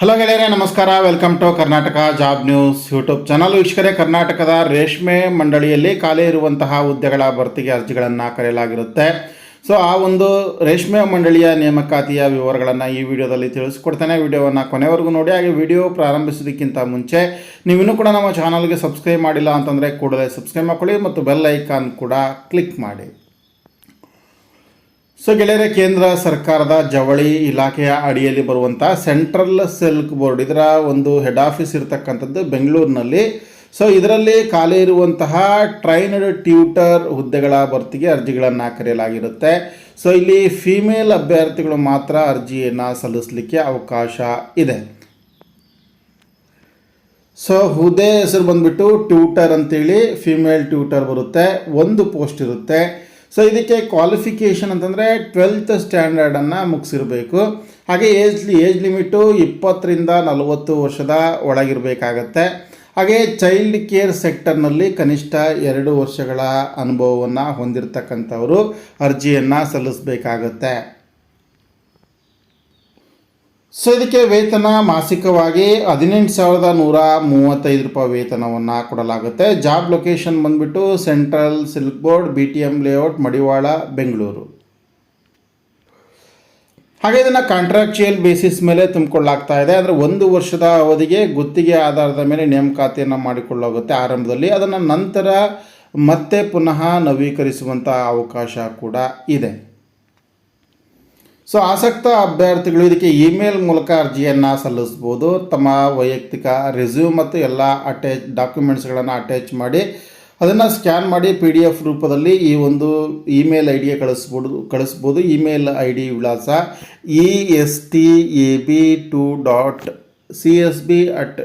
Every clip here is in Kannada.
ಹಲೋ ಗೆಳೆಯರೆ, ನಮಸ್ಕಾರ. Welcome to Karnataka job news YouTube channel ವೀಕ್ಷಕರೇ, ಕರ್ನಾಟಕದ ರೇಷ್ಮೆ ಮಂಡಳಿಯಲ್ಲಿ ಖಾಲಿ ಇರುವಂತಹ ಹುದ್ದೆಗಳ ಭರ್ತಿಗೆ ಅರ್ಜಿಗಳನ್ನು ಕರೆಯಲಾಗಿರುತ್ತೆ. ಸೊ ಆ ಒಂದು ರೇಷ್ಮೆ ಮಂಡಳಿಯ ನೇಮಕಾತಿಯ ವಿವರಗಳನ್ನು ಈ ವಿಡಿಯೋದಲ್ಲಿ ತಿಳಿಸ್ಕೊಡ್ತೇನೆ. ವಿಡಿಯೋವನ್ನು ಕೊನೆವರೆಗೂ ನೋಡಿ. ಹಾಗೆ ವಿಡಿಯೋ ಪ್ರಾರಂಭಿಸೋದಕ್ಕಿಂತ ಮುಂಚೆ ನೀವಿನ್ನೂ ಕೂಡ ನಮ್ಮ ಚಾನಲ್ಗೆ ಸಬ್ಸ್ಕ್ರೈಬ್ ಮಾಡಿಲ್ಲ ಅಂತಂದರೆ ಕೂಡಲೇ ಸಬ್ಸ್ಕ್ರೈಬ್ ಮಾಡ್ಕೊಳ್ಳಿ ಮತ್ತು ಬೆಲ್ ಐಕಾನ್ ಕೂಡ ಕ್ಲಿಕ್ ಮಾಡಿ. ಸೊ ಗೆಳೆಯರ, ಕೇಂದ್ರ ಸರ್ಕಾರದ ಜವಳಿ ಇಲಾಖೆಯ ಅಡಿಯಲ್ಲಿ ಬರುವಂಥ ಸೆಂಟ್ರಲ್ ಸಿಲ್ಕ್ ಬೋರ್ಡ್, ಇದರ ಒಂದು ಹೆಡ್ ಆಫೀಸ್ ಇರತಕ್ಕಂಥದ್ದು ಬೆಂಗಳೂರಿನಲ್ಲಿ. ಸೊ ಇದರಲ್ಲಿ ಖಾಲಿ ಇರುವಂತಹ ಟ್ರೈನ್ಡ್ ಟ್ಯೂಟರ್ ಹುದ್ದೆಗಳ ಭರ್ತಿಗೆ ಅರ್ಜಿಗಳನ್ನು ಕರೆಯಲಾಗಿರುತ್ತೆ. ಸೊ ಇಲ್ಲಿ ಫಿಮೇಲ್ ಅಭ್ಯರ್ಥಿಗಳು ಮಾತ್ರ ಅರ್ಜಿಯನ್ನು ಸಲ್ಲಿಸಲಿಕ್ಕೆ ಅವಕಾಶ ಇದೆ. ಸೊ ಹುದ್ದೆ ಹೆಸರು ಬಂದುಬಿಟ್ಟು ಟ್ಯೂಟರ್ ಅಂತೇಳಿ ಫಿಮೇಲ್ ಟ್ಯೂಟರ್ ಬರುತ್ತೆ. ಒಂದು ಪೋಸ್ಟ್ ಇರುತ್ತೆ. ಸೊ ಇದಕ್ಕೆ ಕ್ವಾಲಿಫಿಕೇಷನ್ ಅಂತಂದರೆ ಟ್ವೆಲ್ತ್ ಸ್ಟ್ಯಾಂಡರ್ಡನ್ನು ಮುಗಿಸಿರಬೇಕು. ಹಾಗೆ ಏಜ್ ಏಜ್ ಲಿಮಿಟು ಇಪ್ಪತ್ತರಿಂದ ನಲವತ್ತು ವರ್ಷದ ಒಳಗಿರಬೇಕಾಗತ್ತೆ. ಹಾಗೆ ಚೈಲ್ಡ್ ಕೇರ್ ಸೆಕ್ಟರ್ನಲ್ಲಿ ಕನಿಷ್ಠ ಎರಡು ವರ್ಷಗಳ ಅನುಭವವನ್ನು ಹೊಂದಿರತಕ್ಕಂಥವರು ಅರ್ಜಿಯನ್ನು ಸಲ್ಲಿಸಬೇಕಾಗತ್ತೆ. ಸೊ ಇದಕ್ಕೆ ವೇತನ ಮಾಸಿಕವಾಗಿ ಹದಿನೆಂಟು ಸಾವಿರದ ನೂರ ಮೂವತ್ತೈದು ರೂಪಾಯಿ ವೇತನವನ್ನು ಕೊಡಲಾಗುತ್ತೆ. ಜಾಬ್ ಲೊಕೇಶನ್ ಬಂದ್ಬಿಟ್ಟು central silk board B T M layout, Madiwala, Bengaluru. ಹಾಗೆ ಇದನ್ನು ಕಾಂಟ್ರಾಕ್ಚುಯಲ್ ಬೇಸಿಸ್ ಮೇಲೆ ತುಂಬಿಕೊಳ್ಳಾಗ್ತಾ ಇದೆ. ಅಂದರೆ ಒಂದು ವರ್ಷದ ಅವಧಿಗೆ ಗುತ್ತಿಗೆ ಆಧಾರದ ಮೇಲೆ ನೇಮಕಾತಿಯನ್ನು ಮಾಡಿಕೊಳ್ಳೋಗುತ್ತೆ ಆರಂಭದಲ್ಲಿ. ಅದನ್ನು ನಂತರ ಮತ್ತೆ ಪುನಃ ನವೀಕರಿಸುವಂಥ ಅವಕಾಶ ಕೂಡ ಇದೆ. ಸೊ ಆಸಕ್ತ ಅಭ್ಯರ್ಥಿಗಳು ಇದಕ್ಕೆ ಇಮೇಲ್ ಮೂಲಕ ಅರ್ಜಿಯನ್ನು ಸಲ್ಲಿಸ್ಬೋದು ತಮ್ಮ ವೈಯಕ್ತಿಕ ರೆಸ್ಯೂಮ್ ಮತ್ತು ಎಲ್ಲ ಅಟ್ಯಾಚ್ ಡಾಕ್ಯುಮೆಂಟ್ಸ್ಗಳನ್ನು ಅಟ್ಯಾಚ್ ಮಾಡಿ ಅದನ್ನು ಸ್ಕ್ಯಾನ್ ಮಾಡಿ ಪಿ ಡಿ ಎಫ್ ರೂಪದಲ್ಲಿ ಈ ಒಂದು ಇಮೇಲ್ ಐ ಡಿಗೆ ಕಳಿಸ್ಬೋದು ಕಳಿಸ್ಬೋದು. ಇಮೇಲ್ ಐ ಡಿ ವಿಳಾಸ E S T A B two dot C S B at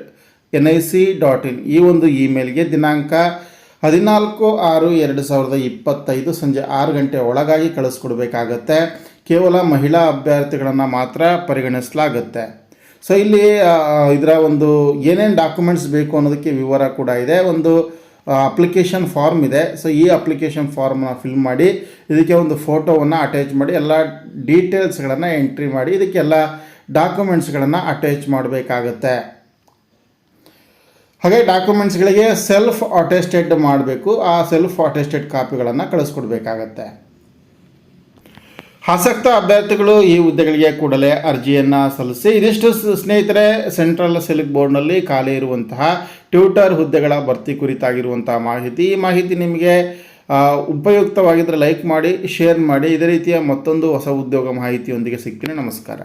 N I C dot in ಈ ಒಂದು ಇಮೇಲ್ಗೆ ದಿನಾಂಕ ಹದಿನಾಲ್ಕು ಆರು ಎರಡು ಸಾವಿರದ ಇಪ್ಪತ್ತೈದು ಸಂಜೆ ಆರು ಗಂಟೆ ಒಳಗಾಗಿ ಕಳಿಸ್ಕೊಡ್ಬೇಕಾಗತ್ತೆ. ಕೇವಲ ಮಹಿಳಾ ಅಭ್ಯರ್ಥಿಗಳನ್ನು ಮಾತ್ರ ಪರಿಗಣಿಸಲಾಗುತ್ತೆ. ಸೊ ಇಲ್ಲಿ ಇದರ ಒಂದು ಏನೇನು ಡಾಕ್ಯುಮೆಂಟ್ಸ್ ಬೇಕು ಅನ್ನೋದಕ್ಕೆ ವಿವರ ಕೂಡ ಇದೆ. ಒಂದು ಅಪ್ಲಿಕೇಶನ್ ಫಾರ್ಮ್ ಇದೆ. ಸೊ ಈ ಅಪ್ಲಿಕೇಶನ್ ಫಾರ್ಮನ್ನ ಫಿಲ್ ಮಾಡಿ, ಇದಕ್ಕೆ ಒಂದು ಫೋಟೋವನ್ನು ಅಟ್ಯಾಚ್ ಮಾಡಿ, ಎಲ್ಲ ಡೀಟೇಲ್ಸ್ಗಳನ್ನು ಎಂಟ್ರಿ ಮಾಡಿ ಇದಕ್ಕೆಲ್ಲ ಡಾಕ್ಯುಮೆಂಟ್ಸ್ಗಳನ್ನು ಅಟ್ಯಾಚ್ ಮಾಡಬೇಕಾಗತ್ತೆ. ಹಾಗೆ ಡಾಕ್ಯುಮೆಂಟ್ಸ್ಗಳಿಗೆ ಸೆಲ್ಫ್ ಅಟೆಸ್ಟೆಡ್ ಮಾಡಬೇಕು. ಆ ಸೆಲ್ಫ್ ಅಟೆಸ್ಟೆಡ್ ಕಾಪಿಗಳನ್ನು ಕಳಿಸ್ಕೊಡ್ಬೇಕಾಗತ್ತೆ. ಆಸಕ್ತ ಅಭ್ಯರ್ಥಿಗಳು ಈ ಹುದ್ದೆಗಳಿಗೆ ಕೂಡಲೇ ಅರ್ಜಿಯನ್ನು ಸಲ್ಲಿಸಿ, ಇದಿಷ್ಟು ಸ್ನೇಹಿತರೆ, ಸೆಂಟ್ರಲ್ ಸಿಲ್ಕ್ ಬೋರ್ಡ್ನಲ್ಲಿ ಖಾಲಿ ಇರುವಂತಹ ಟ್ಯೂಟರ್ ಹುದ್ದೆಗಳ ಭರ್ತಿ ಕುರಿತಾಗಿರುವಂತಹ ಮಾಹಿತಿ. ಈ ಮಾಹಿತಿ ನಿಮಗೆ ಉಪಯುಕ್ತವಾಗಿದ್ದರೆ ಲೈಕ್ ಮಾಡಿ, ಶೇರ್ ಮಾಡಿ. ಇದೇ ರೀತಿಯ ಮತ್ತೊಂದು ಹೊಸ ಉದ್ಯೋಗ ಮಾಹಿತಿಯೊಂದಿಗೆ ಸಿಗ್ತೀನಿ. ನಮಸ್ಕಾರ.